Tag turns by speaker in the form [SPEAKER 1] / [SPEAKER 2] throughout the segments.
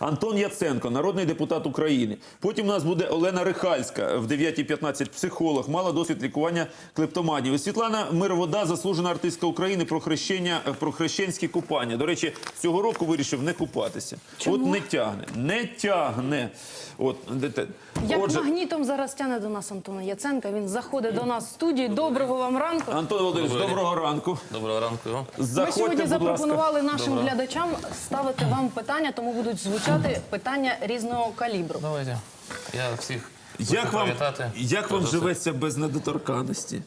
[SPEAKER 1] Антон Яценко, народний депутат України. Потім у нас буде Олена Рихальська в 9.15, психолог, мала досвід лікування клептоманів. І Світлана Мировода, заслужена артистка України про хрещення, про хрещенські купання. До речі, цього року вирішив не купатися. От не тягне, не тягне. От, де те-
[SPEAKER 2] Як
[SPEAKER 1] Отже,
[SPEAKER 2] магнітом зараз тяне до нас Антона Яценка. Він заходить до нас в студію. Доброго вам ранку.
[SPEAKER 1] Антон Володимирович, доброго ранку.
[SPEAKER 3] Доброго ранку. вам.
[SPEAKER 2] Ми сьогодні запропонували нашим
[SPEAKER 3] Доброго.
[SPEAKER 2] глядачам ставити вам питання, тому будуть звучати питання різного калібру.
[SPEAKER 3] Давайте. Я всіх
[SPEAKER 1] Як вам,
[SPEAKER 3] привітати.
[SPEAKER 1] як вам живеться без недоторканності?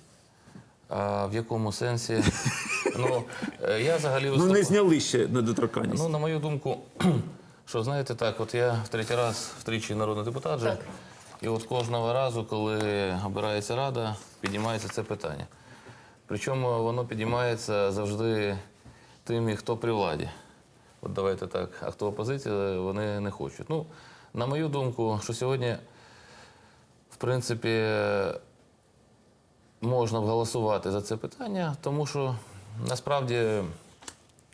[SPEAKER 3] А, в якому сенсі? ну, е, я взагалі
[SPEAKER 1] Ну не зняли ще недоторканність.
[SPEAKER 3] Ну, на мою думку, що знаєте так, от я в третій раз втричі народний депутат вже.
[SPEAKER 2] Так.
[SPEAKER 3] І от кожного разу, коли обирається рада, піднімається це питання. Причому воно піднімається завжди тими, хто при владі. От давайте так. А хто опозиція, вони не хочуть. Ну, на мою думку, що сьогодні, в принципі, можна голосувати за це питання, тому що насправді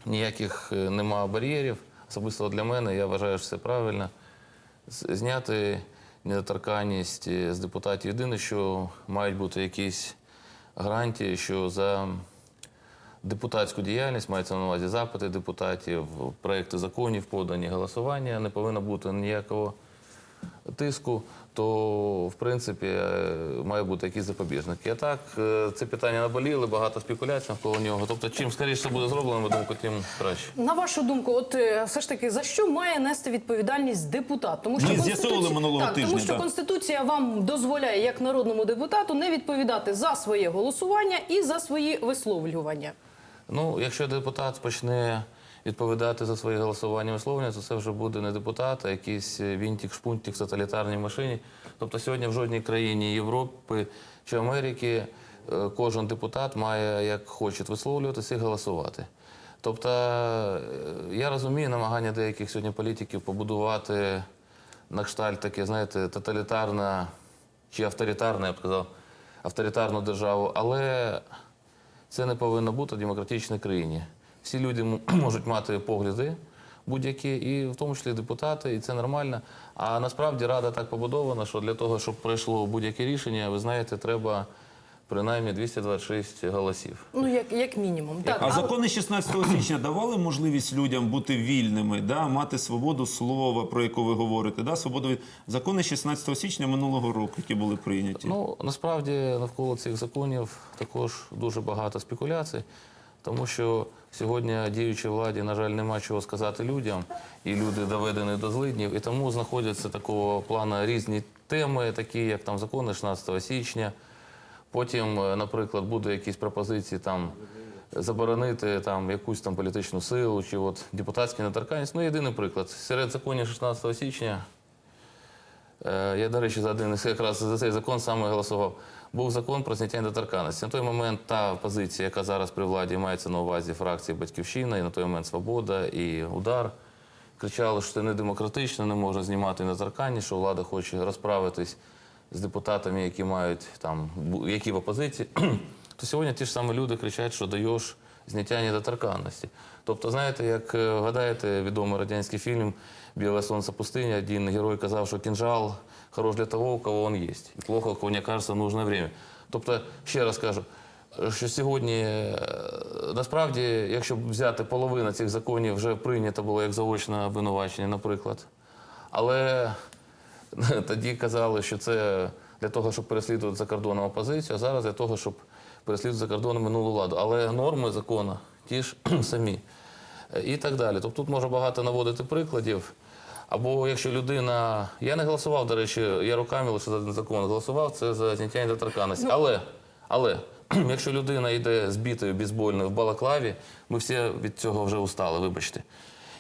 [SPEAKER 3] ніяких е, нема бар'єрів. Особисто для мене, я вважаю, що це правильно. Зняти недоторканність е, з депутатів. Єдине, що мають бути якісь гарантії, що за депутатську діяльність мається на увазі запити депутатів, проекти законів, подані голосування, не повинно бути ніякого тиску, то в принципі е, має бути якісь запобіжники. А так, е, це питання наболіли, багато спекуляцій навколо нього. Тобто, чим скоріше це буде зроблено, я думаю, тим краще.
[SPEAKER 2] На вашу думку, от е, все ж таки, за що має нести відповідальність депутат? Тому
[SPEAKER 1] Ми
[SPEAKER 2] Конституція-
[SPEAKER 1] з'ясовували минулого
[SPEAKER 2] так,
[SPEAKER 1] тижня,
[SPEAKER 2] Тому що
[SPEAKER 1] так.
[SPEAKER 2] Конституція вам дозволяє як народному депутату не відповідати за своє голосування і за свої висловлювання.
[SPEAKER 3] Ну, якщо депутат почне відповідати за свої голосування висловлення, то це вже буде не депутат, а якийсь вінтік, шпунтик в тоталітарній машині. Тобто сьогодні в жодній країні Європи чи Америки е, кожен депутат має, як хоче, висловлюватися і голосувати. Тобто, е, я розумію намагання деяких сьогодні політиків побудувати на кшталт таке, знаєте, тоталітарна чи авторитарна, я б сказав, авторитарну державу, але це не повинно бути в демократичній країні. Всі люди можуть мати погляди будь-які, і в тому числі депутати, і це нормально. А насправді рада так побудована, що для того, щоб пройшло будь-яке рішення, ви знаєте, треба принаймні 226 голосів.
[SPEAKER 2] Ну, як, як мінімум. Так,
[SPEAKER 1] А
[SPEAKER 2] а-
[SPEAKER 1] закони 16 січня давали можливість людям бути вільними, да, мати свободу слова, про яку ви говорите. Да, свободу від... Закони 16 січня минулого року, які були прийняті.
[SPEAKER 3] Ну насправді навколо цих законів також дуже багато спекуляцій, тому що сьогодні діючій владі, на жаль, нема чого сказати людям, і люди доведені до злиднів, і тому знаходяться такого плану різні теми, такі як там закони 16 січня. Потім, е, наприклад, буде якісь пропозиції там. Заборонити там якусь там політичну силу чи от депутатську недоторканність. Ну, єдиний приклад. Серед законів 16 січня Е, Я, до речі, за один якраз за цей закон саме голосував. Був закон про зняття недоторканності. На той момент та позиція, яка зараз при владі мається на увазі фракції Батьківщина, і на той момент Свобода і Удар, кричали, що це не демократично, не можна знімати недоторканність, що влада хоче розправитись з депутатами, які мають там які в опозиції. То сьогодні ті ж самі люди кричать, що даєш зняття недоторканності. Тобто, знаєте, як е, гадаєте, відомий радянський фільм Біле сонце пустиня, один герой казав, що кінжал хорош для того, у кого він є. І плохо, коли не кажеться, нужне время. Тобто, ще раз кажу, що сьогодні е, насправді, якщо взяти половину цих законів, вже прийнято було як заочне обвинувачення, наприклад. Але тоді казали, що це для того, щоб переслідувати за кордоном опозицію, а зараз для того, щоб переслідувати за кордоном минулу владу. Але норми закону ті ж самі. І так далі. Тобто тут можна багато наводити прикладів. Або якщо людина. Я не голосував, до речі, я руками лише за один закон голосував, це за зняття недоторканності. Але, але якщо людина йде збитою бейсбольною в балаклаві, ми всі від цього вже устали, вибачте.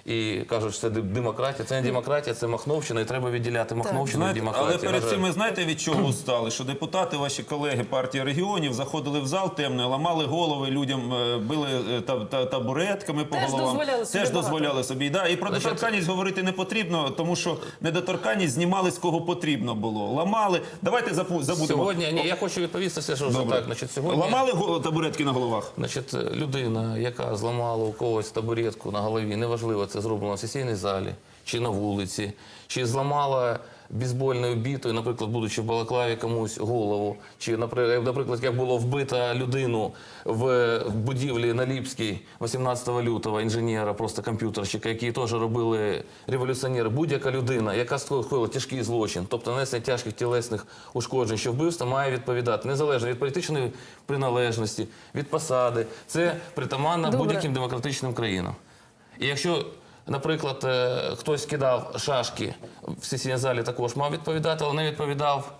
[SPEAKER 3] І кажуть, що це демократія. Це не демократія, це Махновщина, і треба відділяти Махновщину від
[SPEAKER 1] Знаєте, але перед цим ви знаєте від чого устали? Що депутати, ваші колеги партії регіонів, заходили в зал темно, ламали голови людям, е, били е, та- та- табуретками по
[SPEAKER 2] Теж
[SPEAKER 1] головам.
[SPEAKER 2] дозволяли собі
[SPEAKER 1] Теж дозволяли собі. І Да. І про недоторканність говорити не потрібно, тому що недоторканність знімали з кого потрібно було. Ламали. Давайте запу- забудемо.
[SPEAKER 3] Сьогодні ні, я хочу відповісти все, що
[SPEAKER 1] Добре.
[SPEAKER 3] так. Значить, сьогодні
[SPEAKER 1] Ламали го- табуретки на головах?
[SPEAKER 3] Значить, людина, яка зламала у когось табуретку на голові, неважливо, це зроблено в сесійній залі чи на вулиці, чи зламала бейсбольною бітою, наприклад, будучи в балаклаві комусь голову, чи, наприклад, як було вбито людину в будівлі на Ліпській 18 лютого, інженера, просто комп'ютерщика, які теж робили революціонери. Будь-яка людина, яка скоїла тяжкий злочин, тобто нанесення тяжких тілесних ушкоджень, що вбивство має відповідати незалежно від політичної приналежності, від посади. Це притаманно будь-яким демократичним країнам. І якщо, наприклад, е, хтось кидав шашки в сесійній залі, також мав відповідати, але не відповідав.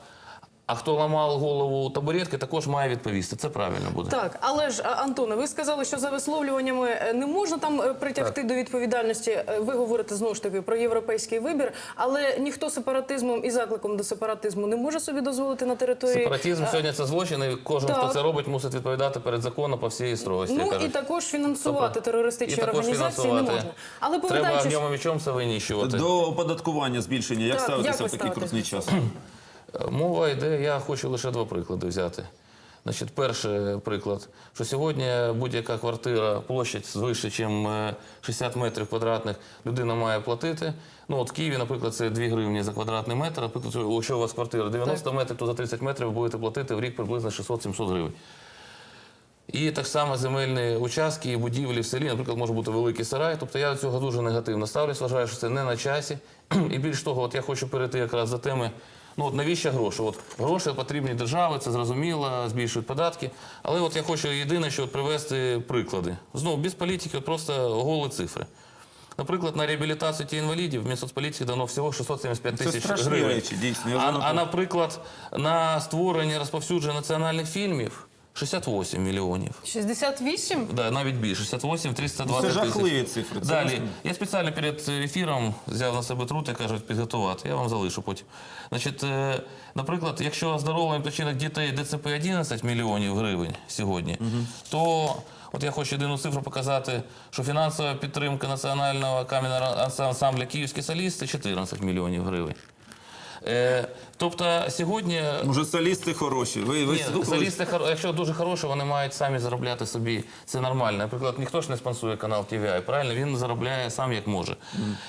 [SPEAKER 3] А хто ламав голову табуретки, також має відповісти. Це правильно буде.
[SPEAKER 2] Так, але ж Антоне, ви сказали, що за висловлюваннями е, не можна там е, притягти до відповідальності. Е, Ви говорите знову ж таки про європейський вибір, але ніхто сепаратизмом і закликом до сепаратизму не може собі дозволити на території.
[SPEAKER 3] Сепаратизм
[SPEAKER 2] е,
[SPEAKER 3] сьогодні це злочин, і кожен, хто це робить, мусить відповідати перед законом по всій строгості.
[SPEAKER 2] Ну
[SPEAKER 3] кажуть.
[SPEAKER 2] і також фінансувати
[SPEAKER 3] Тобто,
[SPEAKER 2] терористичні
[SPEAKER 3] і також
[SPEAKER 2] організації не можна. Але
[SPEAKER 3] Треба
[SPEAKER 2] повертаючись
[SPEAKER 3] і мечом це винищувати.
[SPEAKER 1] До оподаткування збільшення. Як
[SPEAKER 2] Так,
[SPEAKER 1] ставитися
[SPEAKER 2] як
[SPEAKER 1] в такий крутний час?
[SPEAKER 3] Мова йде, я хочу лише два приклади взяти. Значить, перший приклад, що сьогодні будь-яка квартира, площадь звище, ніж 60 метрів квадратних, людина має платити. Ну, от в Києві, наприклад, це 2 гривні за квадратний метр. Наприклад, якщо у вас квартира 90 метрів, то за 30 метрів ви будете платити в рік приблизно 600-700 гривень. І так само земельні участки і будівлі в селі, наприклад, може бути великий сарай. Тобто я до цього дуже негативно ставлюсь, вважаю, що це не на часі. І більш того, от я хочу перейти якраз за теми. Ну от навіщо гроші? От гроші потрібні держави, це зрозуміло, збільшують податки. Але от я хочу єдине, що привести приклади. Знову без політики, от просто голі цифри. Наприклад, на реабілітацію ті інвалідів в Мінсоцполіції дано всього 675
[SPEAKER 1] Це
[SPEAKER 3] тисяч гривень.
[SPEAKER 1] речі, дійсно.
[SPEAKER 3] А, а наприклад, на створення розповсюдження національних фільмів 68 мільйонів.
[SPEAKER 2] 68?
[SPEAKER 3] Да, навіть більше 68, 320
[SPEAKER 1] Це
[SPEAKER 3] тисяч.
[SPEAKER 1] жахливі цифри.
[SPEAKER 3] Далі. Я спеціально перед ефіром взяв на себе труд, як кажуть, підготувати. Я вам залишу потім. Значить, е, наприклад, якщо оздоровлення причинок дітей ДЦП 11 мільйонів гривень сьогодні, то от я хочу єдину цифру показати, що фінансова підтримка національного кам'яного ансамбля Київські солісти 14 мільйонів гривень. Е, тобто сьогодні
[SPEAKER 1] Може, солісти хороші. Ви, ви
[SPEAKER 3] ні,
[SPEAKER 1] слухали?
[SPEAKER 3] солісти, хоро- якщо дуже хороші, вони мають самі заробляти собі. Це нормально. Наприклад, ніхто ж не спонсує канал TVI, правильно? Він заробляє сам як може.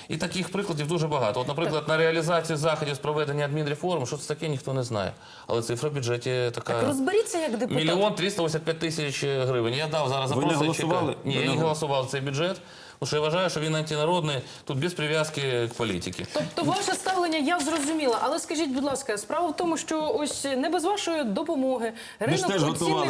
[SPEAKER 3] І таких прикладів дуже багато. От, наприклад, на реалізацію заходів з проведення адмінреформи, що це таке, ніхто не знає. Але цифра в бюджеті така.
[SPEAKER 2] Розберіться як депутат.
[SPEAKER 3] Мільйон 385 тисяч гривень. Я дав зараз
[SPEAKER 1] Ви не
[SPEAKER 3] запрос.
[SPEAKER 1] голосували?
[SPEAKER 3] Ні,
[SPEAKER 1] Ви
[SPEAKER 3] я
[SPEAKER 1] не
[SPEAKER 3] не голосував за цей бюджет. Тому що я вважаю, що він антинародний, тут без прив'язки к політики.
[SPEAKER 2] Тобто ваше ставлення я зрозуміла, але скажіть, будь ласка, справа в тому, що ось не без вашої допомоги ринок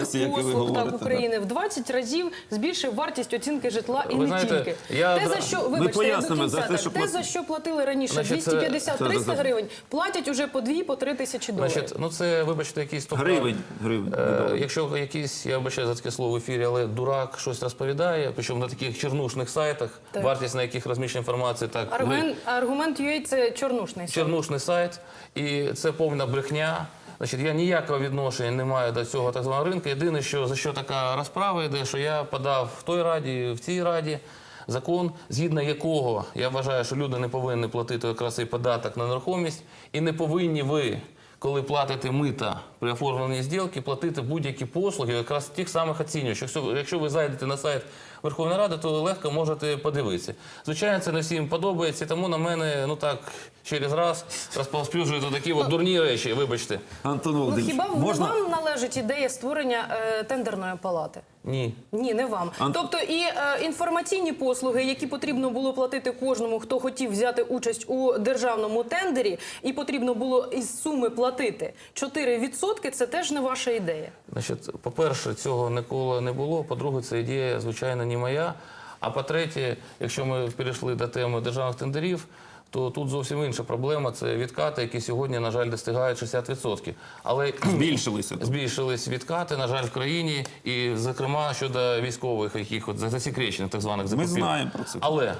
[SPEAKER 2] оцінних послуг так, України в 20 разів збільшив вартість оцінки житла і
[SPEAKER 3] Ви
[SPEAKER 2] не
[SPEAKER 3] знаєте,
[SPEAKER 2] тільки.
[SPEAKER 3] я
[SPEAKER 2] те, за що, вибачте, я до
[SPEAKER 1] за те,
[SPEAKER 2] так,
[SPEAKER 1] що
[SPEAKER 2] те, за що платили раніше
[SPEAKER 3] Значить, це-
[SPEAKER 2] 250-300
[SPEAKER 1] це- це-
[SPEAKER 2] гривень, платять уже по 2 по 3 тисячі доларів.
[SPEAKER 3] Значить, ну це, вибачте, якийсь тобто,
[SPEAKER 1] Гривень. Гривень.
[SPEAKER 3] Е, якщо якийсь, я вибачаю за таке слово в ефірі, але дурак щось розповідає, причому на таких чернушних сайтах,
[SPEAKER 2] Так.
[SPEAKER 3] вартість на яких розміщена інформація, так ви-
[SPEAKER 2] Аргумент, аргумент UA – це чорнушний сайт.
[SPEAKER 3] чернушний сайт, і це повна брехня. Значить, я ніякого відношення не маю до цього так званого ринку. Єдине, що за що така розправа йде, що я подав в той раді, в цій раді закон, згідно якого я вважаю, що люди не повинні платити якраз цей податок на нерухомість, і не повинні ви. Коли платите мита при оформленні зділки, платити будь-які послуги, якраз тих самих оцінюючих. Якщо ви зайдете на сайт Верховної Ради, то легко можете подивитися. Звичайно, це не всім подобається, тому на мене ну так через раз розповсюджують такі от дурні речі. Вибачте,
[SPEAKER 1] Антон
[SPEAKER 2] Ну
[SPEAKER 1] Володимирович,
[SPEAKER 2] хіба
[SPEAKER 1] можна?
[SPEAKER 2] вам належить ідея створення е, тендерної палати?
[SPEAKER 3] ні.
[SPEAKER 2] Ні, не вам.
[SPEAKER 1] Ан-
[SPEAKER 2] Тобто і е, інформаційні послуги, які потрібно було платити кожному, хто хотів взяти участь у державному тендері, і потрібно було із суми платити 4% – це теж не ваша ідея.
[SPEAKER 3] Значить, по-перше, цього ніколи не було. По-друге, ця ідея, звичайно, не моя. А по-третє, якщо ми перейшли до теми державних тендерів, то тут зовсім інша проблема. Це відкати, які сьогодні, на жаль, достигають 60%. Але
[SPEAKER 1] Збільшилися.
[SPEAKER 3] збільшились відкати, на жаль, в країні, і, зокрема, щодо військових якихось засекречених так званих
[SPEAKER 1] Ми знаємо про це.
[SPEAKER 3] Але,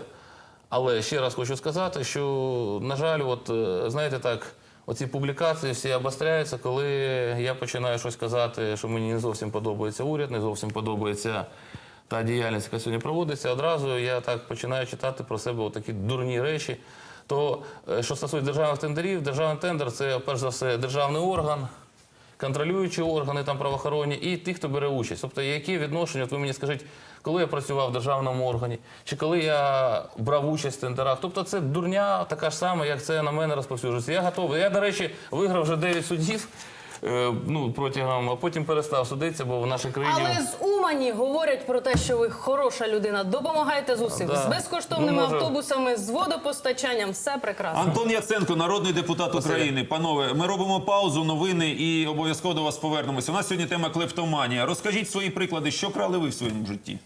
[SPEAKER 3] але ще раз хочу сказати, що, на жаль, от, е, знаєте так, оці публікації всі обостряються, коли я починаю щось казати, що мені не зовсім подобається уряд, не зовсім подобається та діяльність, яка сьогодні проводиться. Одразу я так починаю читати про себе такі дурні речі. То, е, що стосується державних тендерів, державний тендер це, перш за все, державний орган. контролюючі органи там правоохоронні і ті, хто бере участь. Тобто, які відношення, от ви мені скажіть, коли я працював в державному органі, чи коли я брав участь в тендерах. Тобто це дурня така ж сама, як це на мене розповсюджується. Я готовий. Я, до речі, виграв вже 9 судів. Е, Ну, протягом, а потім перестав судитися, бо в нашій країні
[SPEAKER 2] Але з Умані говорять про те, що ви хороша людина. Допомагаєте з усім
[SPEAKER 3] Да.
[SPEAKER 2] з безкоштовними
[SPEAKER 3] Ну, може-
[SPEAKER 2] автобусами, з водопостачанням. Все прекрасно.
[SPEAKER 1] Антон Яценко, народний депутат України. Панове, ми робимо паузу, новини і обов'язково до вас повернемося. У нас сьогодні тема клептоманія. Розкажіть свої приклади, що крали ви в своєму житті?